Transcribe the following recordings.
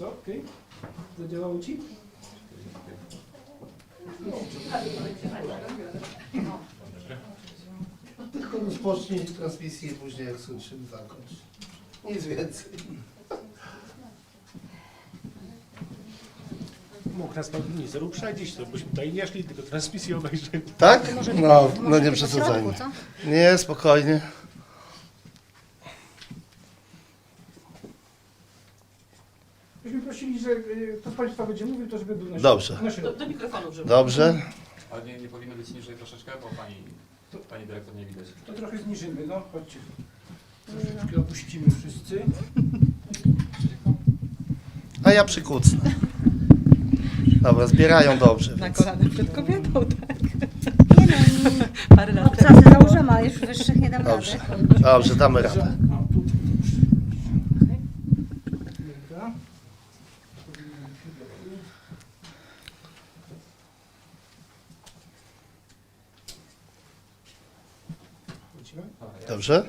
Co? Okej? Zadziałało Ci? Tylko rozpocznij transmisję i później jak skończymy zakończ. Nic więcej. Mógł nas pan minister uprzedzić, to byśmy tutaj nie szli, tylko transmisję obejrzeli. Tak? No, no nie po przesadzajmy. Nie, spokojnie. Byśmy prosili, że y, kto z Państwa będzie mówił, to żeby był na Dobrze. Na Do, środku. do mikrofonu, żeby. Dobrze. Ale nie, nie powinno być niżej troszeczkę, bo pani, pani dyrektor nie widać. To trochę zniżymy, no chodźcie. Troszeczkę opuścimy wszyscy. A ja przykucnę. Dobra, zbierają dobrze. Na Więc. kolana przed kobietą, tak. Nie no, Parę lat temu. obcasy założymy, a już wyższych nie dam Dobrze. rady. Dobrze, damy radę. O, tutaj. Dobra. Dobrze.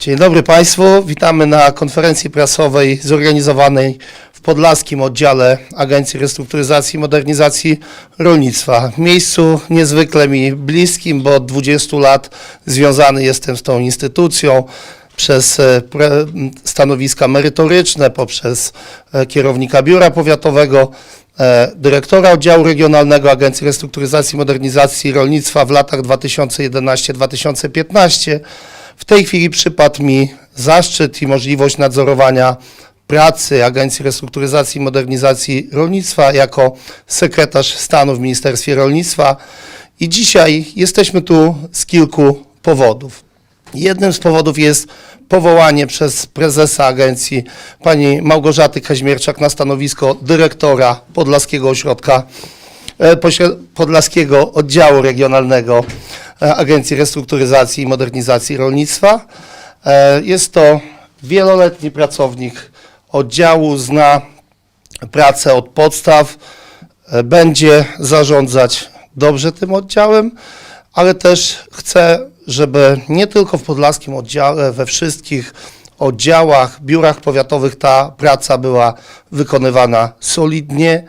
Dzień dobry Państwu. Witamy na konferencji prasowej zorganizowanej w Podlaskim Oddziale Agencji Restrukturyzacji i Modernizacji Rolnictwa. W miejscu niezwykle mi bliskim, bo od 20 lat związany jestem z tą instytucją przez e, stanowiska merytoryczne, poprzez e, kierownika biura powiatowego, e, dyrektora oddziału regionalnego Agencji Restrukturyzacji i Modernizacji Rolnictwa w latach 2011-2015. W tej chwili przypadł mi zaszczyt i możliwość nadzorowania pracy Agencji Restrukturyzacji i Modernizacji Rolnictwa jako sekretarz stanu w Ministerstwie Rolnictwa. I dzisiaj jesteśmy tu z kilku powodów. Jednym z powodów jest powołanie przez prezesa agencji pani Małgorzaty Kaźmierczak na stanowisko dyrektora Podlaskiego Ośrodka e, Podlaskiego Oddziału Regionalnego e, Agencji Restrukturyzacji i Modernizacji Rolnictwa. E, Jest to wieloletni pracownik oddziału, zna pracę od podstaw, będzie zarządzać dobrze tym oddziałem, ale też chcę, żeby nie tylko w podlaskim oddziale, we wszystkich oddziałach, biurach powiatowych ta praca była wykonywana solidnie,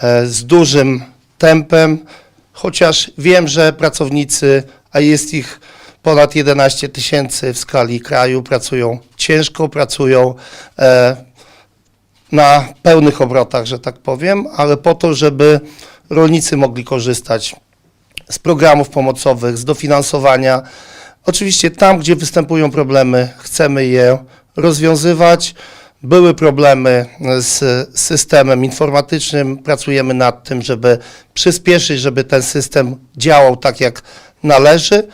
e, z dużym tempem, chociaż wiem, że pracownicy, a jest ich ponad 11 tysięcy w skali kraju, pracują ciężko, pracują e, na pełnych obrotach, że tak powiem, ale po to, żeby rolnicy mogli korzystać z programów pomocowych, z dofinansowania. Oczywiście tam, gdzie występują problemy, chcemy je rozwiązywać. Były problemy z systemem informatycznym, pracujemy nad tym, żeby przyspieszyć, żeby ten system działał tak, jak należy.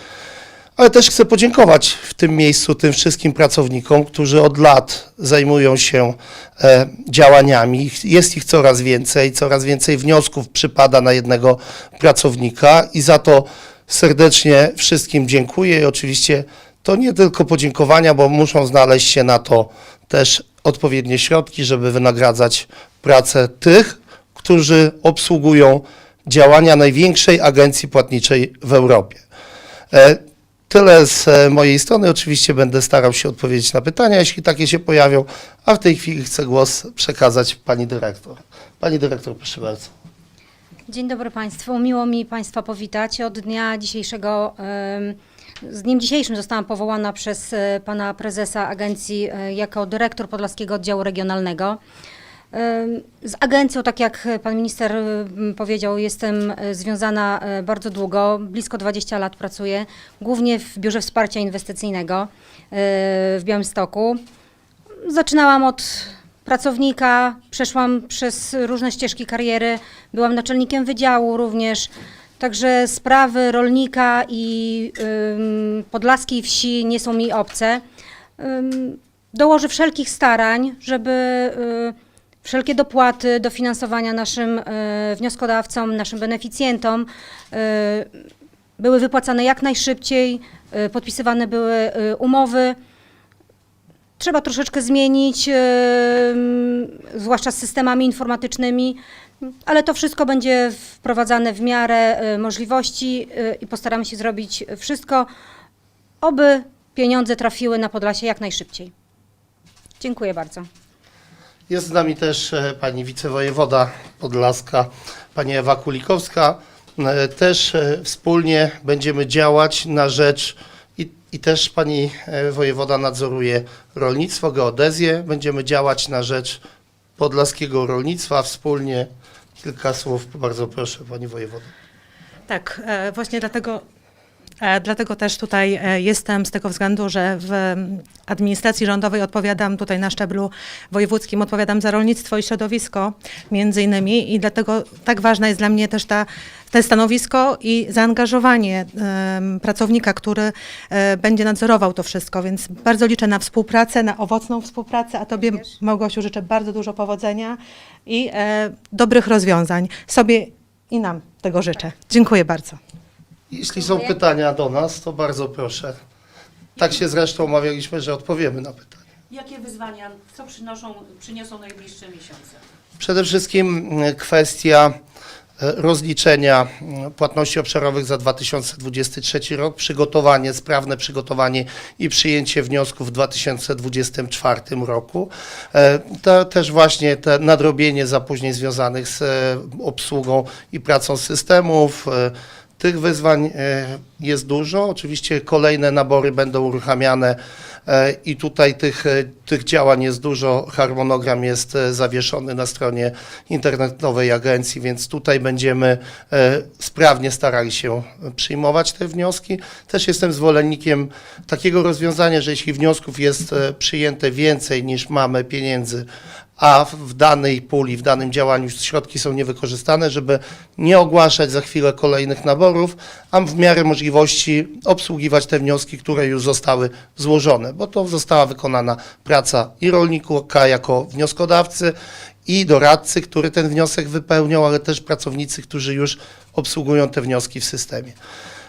Ale też chcę podziękować w tym miejscu tym wszystkim pracownikom, którzy od lat zajmują się e, działaniami. Jest ich coraz więcej, coraz więcej wniosków przypada na jednego pracownika i za to serdecznie wszystkim dziękuję. I oczywiście to nie tylko podziękowania, bo muszą znaleźć się na to też odpowiednie środki, żeby wynagradzać pracę tych, którzy obsługują działania największej agencji płatniczej w Europie. E, Tyle z e, mojej strony. Oczywiście będę starał się odpowiedzieć na pytania, jeśli takie się pojawią, a w tej chwili chcę głos przekazać pani dyrektor. Pani dyrektor, proszę bardzo. Dzień dobry Państwu. Miło mi Państwa powitać. Od dnia dzisiejszego, z dniem dzisiejszym zostałam powołana przez e, pana prezesa agencji e, jako dyrektor Podlaskiego Oddziału Regionalnego. Z agencją, tak jak pan minister powiedział, jestem e, związana e, bardzo długo, blisko 20 lat pracuję, głównie w Biurze Wsparcia Inwestycyjnego e, w Białymstoku. Zaczynałam od pracownika, przeszłam przez różne ścieżki kariery, byłam naczelnikiem wydziału również. Także sprawy rolnika i podlaskiej wsi nie są mi obce. Dołożę wszelkich starań, żeby wszelkie dopłaty, dofinansowania naszym y, wnioskodawcom, naszym beneficjentom y, były wypłacane jak najszybciej, y, podpisywane były umowy. Trzeba troszeczkę zmienić, zwłaszcza z systemami informatycznymi, ale to wszystko będzie wprowadzane w miarę e, możliwości e, i postaramy się zrobić wszystko, oby pieniądze trafiły na Podlasie jak najszybciej. Dziękuję bardzo. Jest z nami też e, pani wicewojewoda podlaska, pani Ewa Kulikowska. E, Też e, wspólnie będziemy działać na rzecz i, i też pani wojewoda nadzoruje rolnictwo, geodezję. Będziemy działać na rzecz podlaskiego rolnictwa wspólnie. Kilka słów, bardzo proszę pani wojewoda. Tak, właśnie dlatego, dlatego też tutaj e, jestem z tego względu, że w administracji rządowej odpowiadam tutaj na szczeblu wojewódzkim, odpowiadam za rolnictwo i środowisko między innymi i dlatego tak ważne jest dla mnie też ta, te stanowisko i zaangażowanie em, pracownika, który e, będzie nadzorował to wszystko, więc bardzo liczę na współpracę, na owocną współpracę, a Tobie Małgosiu życzę bardzo dużo powodzenia i e, dobrych rozwiązań sobie i nam tego życzę. Dziękuję bardzo. Jeśli są pytania do nas, to bardzo proszę. Tak się zresztą umawialiśmy, że odpowiemy na pytania. Jakie wyzwania, co przynoszą, przyniosą najbliższe miesiące? Przede wszystkim e, kwestia e, rozliczenia e, płatności obszarowych za 2023 rok, przygotowanie, sprawne przygotowanie i przyjęcie wniosków w 2024 roku. To też właśnie te nadrobienie zapóźnień związanych z obsługą i pracą systemów. Tych wyzwań e, jest dużo. Oczywiście kolejne nabory będą uruchamiane e, i tutaj tych, e, tych działań jest dużo. Harmonogram jest zawieszony na stronie internetowej agencji, więc tutaj będziemy sprawnie starali się przyjmować te wnioski. Też jestem zwolennikiem takiego rozwiązania, że jeśli wniosków jest przyjęte więcej niż mamy pieniędzy, a w- danej puli, w danym działaniu środki są niewykorzystane, żeby nie ogłaszać za chwilę kolejnych naborów, a w miarę możliwości obsługiwać te wnioski, które już zostały złożone, bo to została wykonana praca i rolnika jako wnioskodawcy, i doradcy, który ten wniosek wypełniał, ale też pracownicy, którzy już obsługują te wnioski w systemie.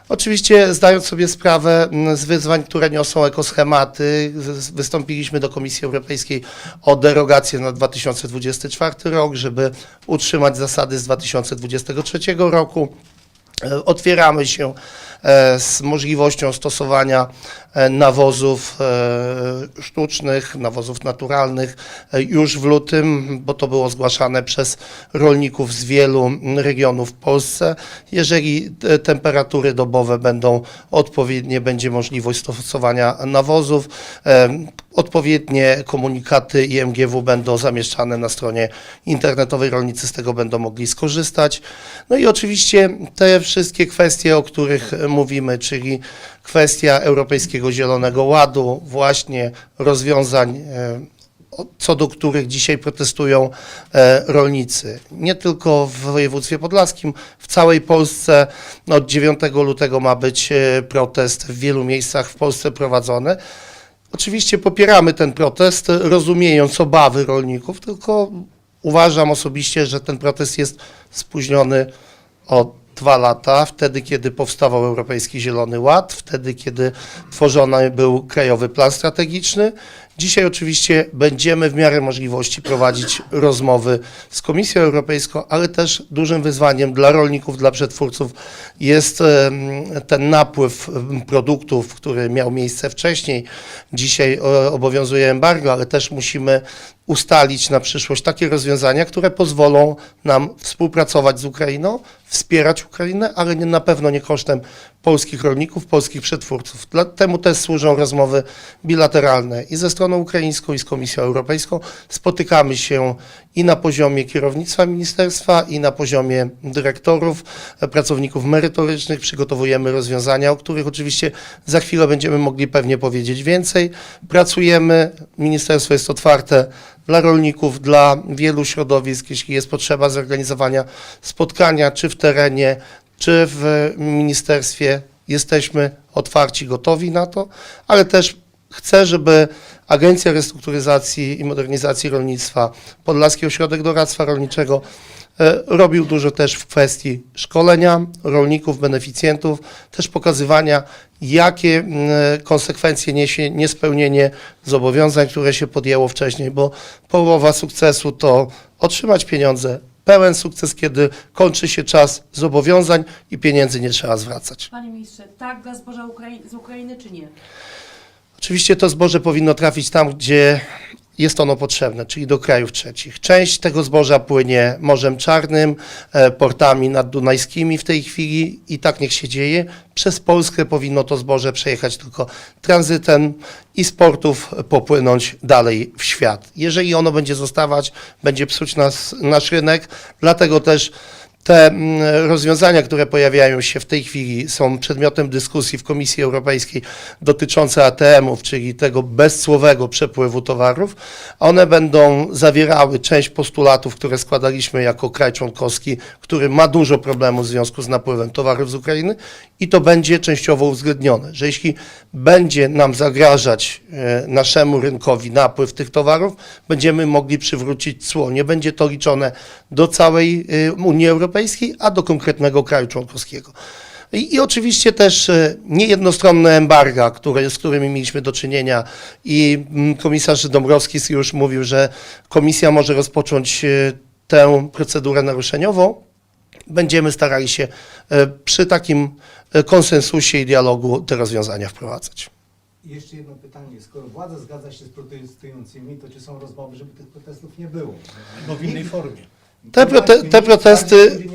Oczywiście zdając sobie sprawę mm, z wyzwań, które niosą ekoschematy, wystąpiliśmy do Komisji Europejskiej o derogację na 2024 rok, żeby utrzymać zasady z 2023 roku. E, Otwieramy się z możliwością stosowania e, nawozów e, sztucznych, nawozów naturalnych e, już w lutym, bo to było zgłaszane przez rolników z wielu regionów w Polsce. Jeżeli te temperatury dobowe będą odpowiednie, będzie możliwość stosowania nawozów. E, Odpowiednie komunikaty IMGW będą zamieszczane na stronie internetowej, rolnicy z tego będą mogli skorzystać. No i oczywiście te wszystkie kwestie, o których mówimy, czyli kwestia Europejskiego Zielonego Ładu, właśnie rozwiązań, e, co do których dzisiaj protestują e, rolnicy. Nie tylko w województwie podlaskim, w całej Polsce. Od 9 lutego ma być e, protest w wielu miejscach w Polsce prowadzony. Oczywiście popieramy ten protest, rozumiejąc obawy rolników, tylko uważam osobiście, że ten protest jest spóźniony o dwa lata, wtedy kiedy powstawał Europejski Zielony Ład, wtedy kiedy tworzony był Krajowy Plan Strategiczny. Dzisiaj oczywiście będziemy w miarę możliwości prowadzić rozmowy z Komisją Europejską, ale też dużym wyzwaniem dla rolników, dla przetwórców jest ten napływ produktów, który miał miejsce wcześniej. Dzisiaj e, obowiązuje embargo, ale też musimy ustalić na przyszłość takie rozwiązania, które pozwolą nam współpracować z Ukrainą, wspierać Ukrainę, ale nie, na pewno nie kosztem polskich rolników, polskich przetwórców. Dla, temu też służą rozmowy bilateralne i ze stroną ukraińską, i z Komisją Europejską. Spotykamy się i na poziomie kierownictwa ministerstwa, i na poziomie dyrektorów, pracowników merytorycznych. Przygotowujemy rozwiązania, o których oczywiście za chwilę będziemy mogli pewnie powiedzieć więcej. Pracujemy, ministerstwo jest otwarte dla rolników, dla wielu środowisk, jeśli jest potrzeba zorganizowania spotkania, czy w terenie, czy w ministerstwie, jesteśmy otwarci, gotowi na to, ale też chcę, żeby Agencja Restrukturyzacji i Modernizacji Rolnictwa, Podlaski Ośrodek Doradztwa Rolniczego e, robił dużo też w kwestii szkolenia rolników, beneficjentów, też pokazywania, jakie konsekwencje niesie niespełnienie zobowiązań, które się podjęło wcześniej, bo połowa sukcesu to otrzymać pieniądze, pełen sukces, kiedy kończy się czas zobowiązań i pieniędzy nie trzeba zwracać. Panie ministrze, tak dla zboża Ukrai- z Ukrainy czy nie? Oczywiście to zboże powinno trafić tam, gdzie jest ono potrzebne, czyli do krajów trzecich. Część tego zboża płynie Morzem Czarnym, e, portami naddunajskimi w tej chwili i tak niech się dzieje. Przez Polskę powinno to zboże przejechać tylko tranzytem i z portów popłynąć dalej w świat. Jeżeli ono będzie zostawać, będzie psuć nas, nasz rynek, dlatego też te mm, rozwiązania, które pojawiają się w tej chwili, są przedmiotem dyskusji w Komisji Europejskiej dotyczące ATM-ów, czyli tego bezcłowego przepływu towarów. One będą zawierały część postulatów, które składaliśmy jako kraj członkowski, który ma dużo problemów w związku z napływem towarów z Ukrainy i to będzie częściowo uwzględnione, że jeśli będzie nam zagrażać e, naszemu rynkowi napływ tych towarów, będziemy mogli przywrócić cło. Nie będzie to liczone do całej e, Unii Europejskiej, a do konkretnego kraju członkowskiego. I, I oczywiście też e, niejednostronne embarga, które, z którymi mieliśmy do czynienia i mm, komisarz Dąbrowski już mówił, że komisja może rozpocząć e, tę procedurę naruszeniową. Będziemy starali się e, przy takim konsensusie i dialogu te rozwiązania wprowadzać. I jeszcze jedno pytanie. Skoro władza zgadza się z protestującymi, to czy są rozmowy, żeby tych protestów nie było? No w innej formie. Te prote- te protesty-.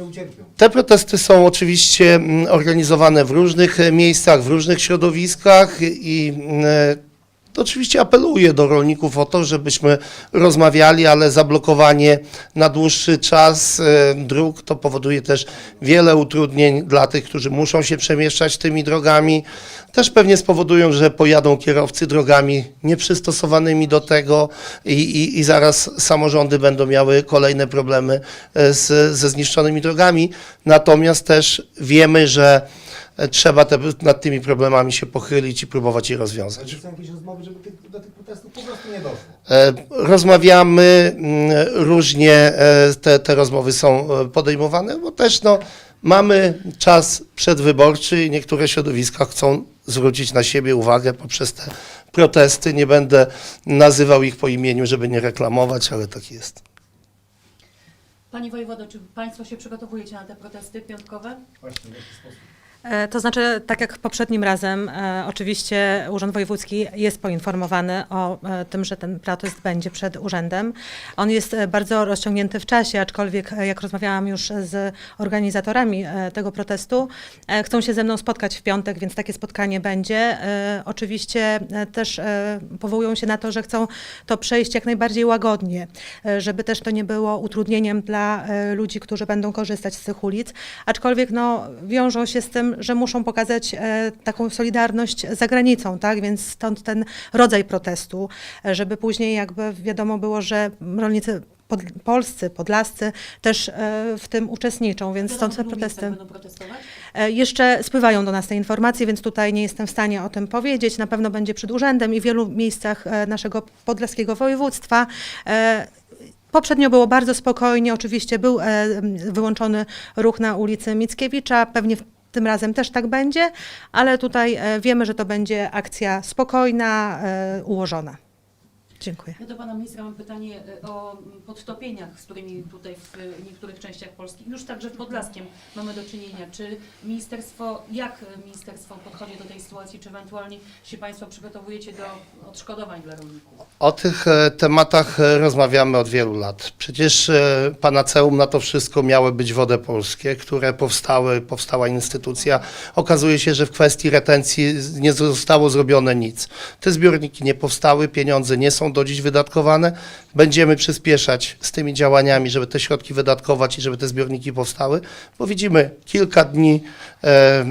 Te protesty są oczywiście mm, organizowane w różnych e, miejscach, w różnych środowiskach i e, oczywiście apeluję do rolników o to, żebyśmy rozmawiali, ale zablokowanie na dłuższy czas e, dróg to powoduje też wiele utrudnień dla tych, którzy muszą się przemieszczać tymi drogami. Też pewnie spowodują, że pojadą kierowcy drogami nieprzystosowanymi do tego i, i, i zaraz samorządy będą miały kolejne problemy e, z, ze zniszczonymi drogami. Natomiast też wiemy, że trzeba te, nad tymi problemami się pochylić i próbować je Ale rozwiązać. czy są jakieś rozmowy, żeby tych, do tych protestów po prostu nie doszło? E, Rozmawiamy, mm, różnie e, te, te rozmowy są e, podejmowane, bo też no, mamy czas przedwyborczy i niektóre środowiska chcą zwrócić na siebie uwagę poprzez te protesty. Nie będę nazywał ich po imieniu, żeby nie reklamować, ale tak jest. Panie wojewodo, czy Państwo się przygotowujecie na te protesty piątkowe? Właśnie, w jaki sposób? E, To znaczy, tak jak poprzednim razem, e, oczywiście Urząd Wojewódzki jest poinformowany o e, tym, że ten protest będzie przed urzędem. On jest bardzo rozciągnięty w czasie, aczkolwiek jak rozmawiałam już z organizatorami tego protestu, chcą się ze mną spotkać w piątek, więc takie spotkanie będzie. Oczywiście też powołują się na to, że chcą to przejść jak najbardziej łagodnie, żeby też to nie było utrudnieniem dla ludzi, którzy będą korzystać z tych ulic, aczkolwiek no, wiążą się z tym, że muszą pokazać e, taką solidarność za granicą, tak? Więc stąd ten rodzaj protestu, e, żeby później jakby wiadomo było, że rolnicy pod, polscy, podlascy też e, w tym uczestniczą, więc stąd te protesty. Jeszcze spływają do nas te informacje, więc tutaj nie jestem w stanie o tym powiedzieć. Na pewno będzie przed urzędem i w wielu miejscach naszego podlaskiego województwa. Poprzednio było bardzo spokojnie, oczywiście był wyłączony ruch na ulicy Mickiewicza, pewnie w- tym razem też tak będzie, ale tutaj e, wiemy, że to będzie akcja spokojna, e, ułożona. Dziękuję. Ja do Pana Ministra mam pytanie e, o podtopieniach, z którymi tutaj w e, niektórych częściach Polski, już także w Podlaskiem mamy do czynienia. Czy Ministerstwo, jak Ministerstwo podchodzi do tej sytuacji, czy ewentualnie się Państwo przygotowujecie do odszkodowań dla rolników? O tych e, tematach rozmawiamy od wielu lat. Przecież panaceum na to wszystko miały być wody polskie, które powstały, powstała instytucja. Okazuje się, że w kwestii retencji nie zostało zrobione nic. Te zbiorniki nie powstały, pieniądze nie są do dziś wydatkowane. Będziemy przyspieszać z tymi działaniami, żeby te środki wydatkować i żeby te zbiorniki powstały, bo widzimy kilka dni e,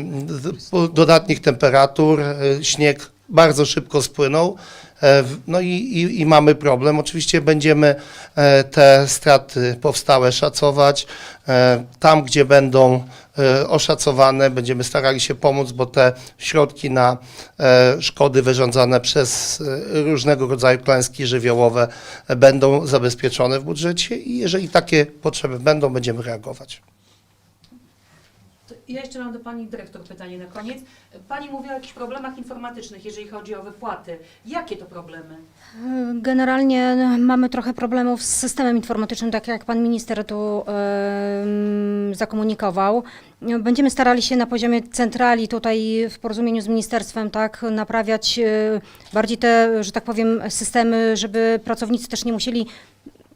dodatnich temperatur, e, śnieg bardzo szybko spłynął. E, No i, i, i mamy problem. Oczywiście będziemy e, te straty powstałe szacować. E, Tam, gdzie będą oszacowane, będziemy starali się pomóc, bo te środki na szkody wyrządzane przez różnego rodzaju klęski żywiołowe będą zabezpieczone w budżecie i jeżeli takie potrzeby będą, będziemy reagować. Ja jeszcze mam do Pani Dyrektor pytanie na koniec. Pani mówi o jakichś problemach informatycznych, jeżeli chodzi o wypłaty. Jakie to problemy? Generalnie no, mamy trochę problemów z systemem informatycznym, tak jak pan minister tu em, zakomunikował. Będziemy starali się na poziomie centrali, tutaj w porozumieniu z ministerstwem, tak, naprawiać e, bardziej te, że tak powiem, systemy, żeby pracownicy też nie musieli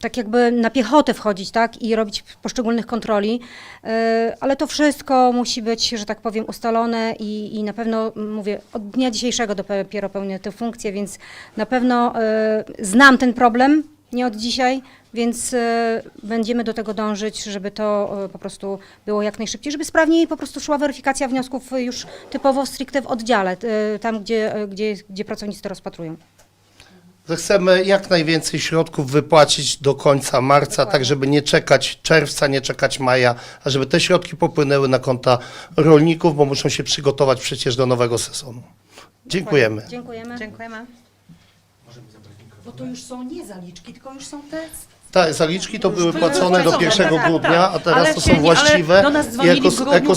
tak jakby na piechotę wchodzić, tak, i robić poszczególnych kontroli, E, ale to wszystko musi być, że tak powiem, ustalone i, i na pewno, m, mówię, od dnia dzisiejszego dopiero pełnię tę funkcję, więc na pewno e, znam ten problem, nie od dzisiaj, więc e, będziemy do tego dążyć, żeby to po prostu było jak najszybciej, żeby sprawniej po prostu szła weryfikacja wniosków już typowo stricte w oddziale, tam gdzie, gdzie, gdzie pracownicy to rozpatrują. Że chcemy jak najwięcej środków wypłacić do końca marca, tak Dokładnie. żeby nie czekać czerwca, nie czekać maja, a żeby te środki popłynęły na konta rolników, bo muszą się przygotować przecież do nowego sezonu. Dziękujemy. Dziękujemy. Dziękujemy. Bo to już są nie zaliczki, tylko już są te Tak, zaliczki to były płacone do płacone, 1 tak, tak, grudnia, tak. a teraz Ale to są właściwe ale do nas dzwonili jako, w grudniu, jako